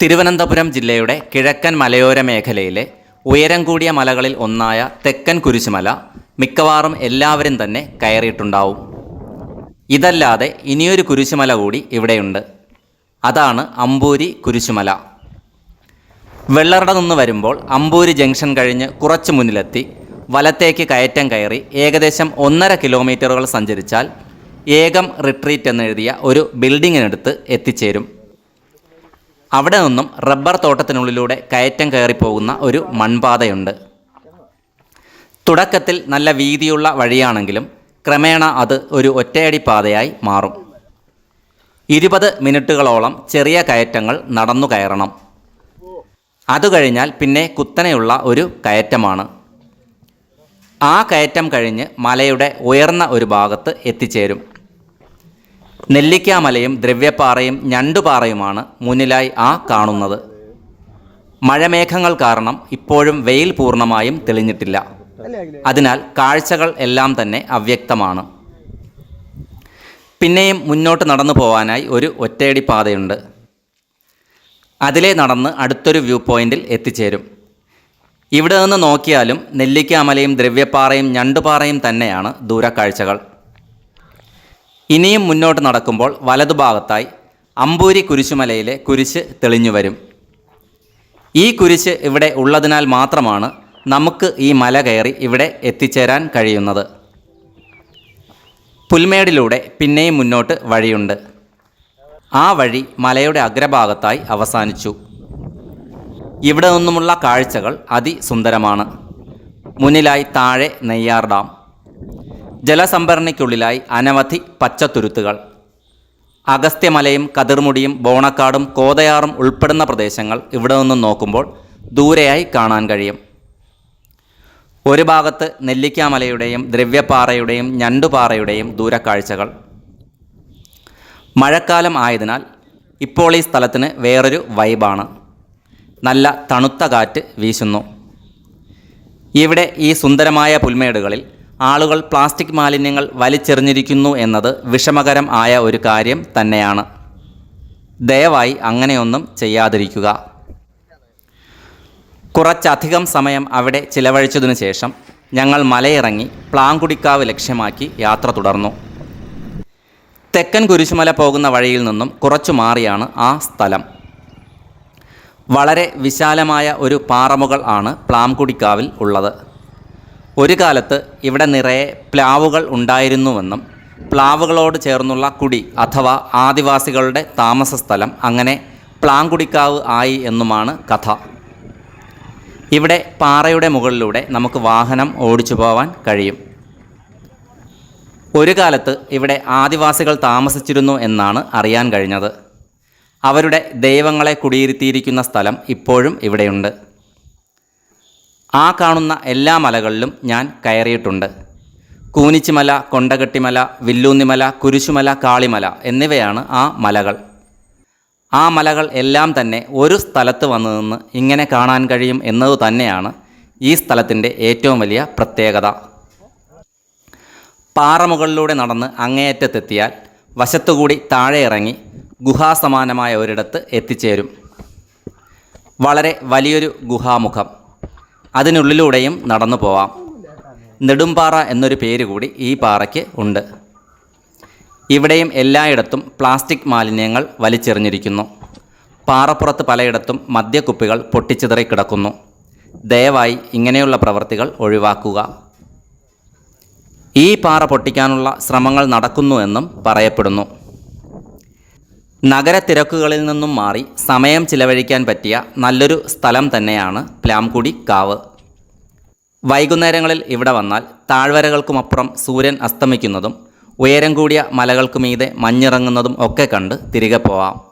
തിരുവനന്തപുരം ജില്ലയുടെ കിഴക്കൻ മലയോര മേഖലയിലെ ഉയരം കൂടിയ മലകളിൽ ഒന്നായ തെക്കൻ കുരിശുമല മിക്കവാറും എല്ലാവരും തന്നെ കയറിയിട്ടുണ്ടാവും. ഇതല്ലാതെ ഇനിയൊരു കുരിശുമല കൂടി ഇവിടെയുണ്ട്. അതാണ് അമ്പൂരി കുരിശുമല. വെള്ളറട നിന്ന് വരുമ്പോൾ അമ്പൂരി ജംഗ്ഷൻ കഴിഞ്ഞ് കുറച്ച് മുന്നിലെത്തി വലത്തേക്ക് കയറ്റം കയറി ഏകദേശം ഒന്നര കിലോമീറ്ററുകൾ സഞ്ചരിച്ചാൽ ഏകം റിട്രീറ്റ് എന്നെഴുതിയ ഒരു ബിൽഡിങ്ങിനടുത്ത് എത്തിച്ചേരും. അവിടെ നിന്നും റബ്ബർ തോട്ടത്തിനുള്ളിലൂടെ കയറ്റം കയറിപ്പോകുന്ന ഒരു മൺപാതയുണ്ട്. തുടക്കത്തിൽ നല്ല വീതിയുള്ള വഴിയാണെങ്കിലും ക്രമേണ അത് ഒരു ഒറ്റയടി പാതയായി മാറും. ഇരുപത് മിനിറ്റുകളോളം ചെറിയ കയറ്റങ്ങൾ നടന്നു കയറണം. അത് കഴിഞ്ഞാൽ പിന്നെ കുത്തനെയുള്ള ഒരു കയറ്റമാണ്. ആ കയറ്റം കഴിഞ്ഞ് മലയുടെ ഉയർന്ന ഒരു ഭാഗത്ത് എത്തിച്ചേരും. നെല്ലിക്കാമലയും ദ്രവ്യപ്പാറയും ഞണ്ടുപാറയുമാണ് മുന്നിലായി ആ കാണുന്നത്. മഴമേഘങ്ങൾ കാരണം ഇപ്പോഴും വെയിൽ പൂർണമായും തെളിഞ്ഞിട്ടില്ല. അതിനാൽ കാഴ്ചകൾ എല്ലാം തന്നെ അവ്യക്തമാണ്. പിന്നെയും മുന്നോട്ട് നടന്നു പോവാനായി ഒരു ഒറ്റയടി പാതയുണ്ട്. അതിലെ നടന്ന് അടുത്തൊരു വ്യൂ പോയിന്റിൽ എത്തിച്ചേരും. ഇവിടെ നിന്ന് നോക്കിയാലും നെല്ലിക്കാമലയും ദ്രവ്യപ്പാറയും ഞണ്ടുപാറയും തന്നെയാണ് ദൂരക്കാഴ്ചകൾ. ഇനിയും മുന്നോട്ട് നടക്കുമ്പോൾ വലതുഭാഗത്തായി അമ്പൂരി കുരിശുമലയിലെ കുരിശ് തെളിഞ്ഞു വരും. ഈ കുരിശ് ഇവിടെ ഉള്ളതിനാൽ മാത്രമാണ് നമുക്ക് ഈ മല കയറി ഇവിടെ എത്തിച്ചേരാൻ കഴിയുന്നത്. പുൽമേടിലൂടെ പിന്നെയും മുന്നോട്ട് വഴിയുണ്ട്. ആ വഴി മലയുടെ അഗ്രഭാഗത്തായി അവസാനിച്ചു. ഇവിടെ നിന്നുമുള്ള കാഴ്ചകൾ അതിസുന്ദരമാണ്. മുന്നിലായി താഴെ നെയ്യാർ ഡാം. ജലസംഭരണിക്കുള്ളിലായി അനവധി പച്ചത്തുരുത്തുകൾ. അഗസ്ത്യമലയും കതിർമുടിയും ബോണക്കാടും കോതയാറും ഉൾപ്പെടുന്ന പ്രദേശങ്ങൾ ഇവിടെ നിന്നും നോക്കുമ്പോൾ ദൂരെയായി കാണാൻ കഴിയും. ഒരു ഭാഗത്ത് നെല്ലിക്കാമലയുടെയും ദ്രവ്യപ്പാറയുടെയും ഞണ്ടുപാറയുടെയും ദൂരക്കാഴ്ചകൾ. മഴക്കാലം ആയതിനാൽ ഇപ്പോൾ ഈ സ്ഥലത്തിന് വേറൊരു വൈബാണ്. നല്ല തണുത്ത കാറ്റ് വീശുന്നു. ഇവിടെ ഈ സുന്ദരമായ പുൽമേടുകളിൽ ആളുകൾ പ്ലാസ്റ്റിക് മാലിന്യങ്ങൾ വലിച്ചെറിഞ്ഞിരിക്കുന്നു എന്നത് വിഷമകരം ആയ ഒരു കാര്യം തന്നെയാണ്. ദയവായി അങ്ങനെയൊന്നും ചെയ്യാതിരിക്കുക. കുറച്ചധികം സമയം അവിടെ ചിലവഴിച്ചതിനു ശേഷം ഞങ്ങൾ മലയിറങ്ങി പ്ലാങ്കുടിക്കാവ് ലക്ഷ്യമാക്കി യാത്ര തുടർന്നു. തെക്കൻ കുരിശുമല പോകുന്ന വഴിയിൽ നിന്നും കുറച്ചു മാറിയാണ് ആ സ്ഥലം. വളരെ വിശാലമായ ഒരു പാറമുകൾ ആണ് പ്ലാംകുടിക്കാവിൽ ഉള്ളത്. ഒരു കാലത്ത് ഇവിടെ നിറയെ പ്ലാവുകൾ ഉണ്ടായിരുന്നുവെന്നും പ്ലാവുകളോട് ചേർന്നുള്ള കുടി അഥവാ ആദിവാസികളുടെ താമസ സ്ഥലം അങ്ങനെ പ്ലാങ്കുടിക്കാവ് ആയി എന്നുമാണ് കഥ. ഇവിടെ പാറയുടെ മുകളിലൂടെ നമുക്ക് വാഹനം ഓടിച്ചു പോവാൻ കഴിയും. ഒരു കാലത്ത് ഇവിടെ ആദിവാസികൾ താമസിച്ചിരുന്നു എന്നാണ് അറിയാൻ കഴിഞ്ഞത്. അവരുടെ ദൈവങ്ങളെ കുടിയിരുത്തിയിരിക്കുന്ന സ്ഥലം ഇപ്പോഴും ഇവിടെയുണ്ട്. ആ കാണുന്ന എല്ലാ മലകളിലും ഞാൻ കയറിയിട്ടുണ്ട്. കൂനിച്ചിമല കൊണ്ടകെട്ടിമല വില്ലൂന്നിമല കുരിശുമല കാളിമല എന്നിവയാണ് ആ മലകൾ. ആ മലകൾ എല്ലാം തന്നെ ഒരു സ്ഥലത്ത് വന്നു നിന്ന് ഇങ്ങനെ കാണാൻ കഴിയും എന്നതു തന്നെയാണ് ഈ സ്ഥലത്തിന്റെ ഏറ്റവും വലിയ പ്രത്യേകത. പാറമുകളിലൂടെ നടന്ന് അങ്ങേയറ്റത്തെത്തിയാൽ വശത്തുകൂടി താഴെ ഇറങ്ങി ഗുഹാസമാനമായ ഒരിടത്ത് എത്തിച്ചേരും. വളരെ വലിയൊരു ഗുഹാമുഖം. അതിനുള്ളിലൂടെയും നടന്നു പോവാം. നെടുമ്പാറ എന്നൊരു പേര് കൂടി ഈ പാറയ്ക്ക് ഉണ്ട്. ഇവിടെയും എല്ലായിടത്തും പ്ലാസ്റ്റിക് മാലിന്യങ്ങൾ വലിച്ചെറിഞ്ഞിരിക്കുന്നു. പാറപ്പുറത്ത് പലയിടത്തും മദ്യക്കുപ്പികൾ പൊട്ടിച്ചിതറി കിടക്കുന്നു. ദയവായി ഇങ്ങനെയുള്ള പ്രവൃത്തികൾ ഒഴിവാക്കുക. ഈ പാറ പൊട്ടിക്കാനുള്ള ശ്രമങ്ങൾ നടക്കുന്നുവെന്നും പറയപ്പെടുന്നു. നഗരത്തിരക്കുകളിൽ നിന്നും മാറി സമയം ചിലവഴിക്കാൻ പറ്റിയ നല്ലൊരു സ്ഥലം തന്നെയാണ് പ്ലാംകുടി കാവ്. വൈകുന്നേരങ്ങളിൽ ഇവിടെ വന്നാൽ താഴ്വരകൾക്കുമപ്പുറം സൂര്യൻ അസ്തമിക്കുന്നതും ഉയരം കൂടിയ മലകൾക്കുമീതെ മഞ്ഞിറങ്ങുന്നതും ഒക്കെ കണ്ട് തിരികെ പോവാം.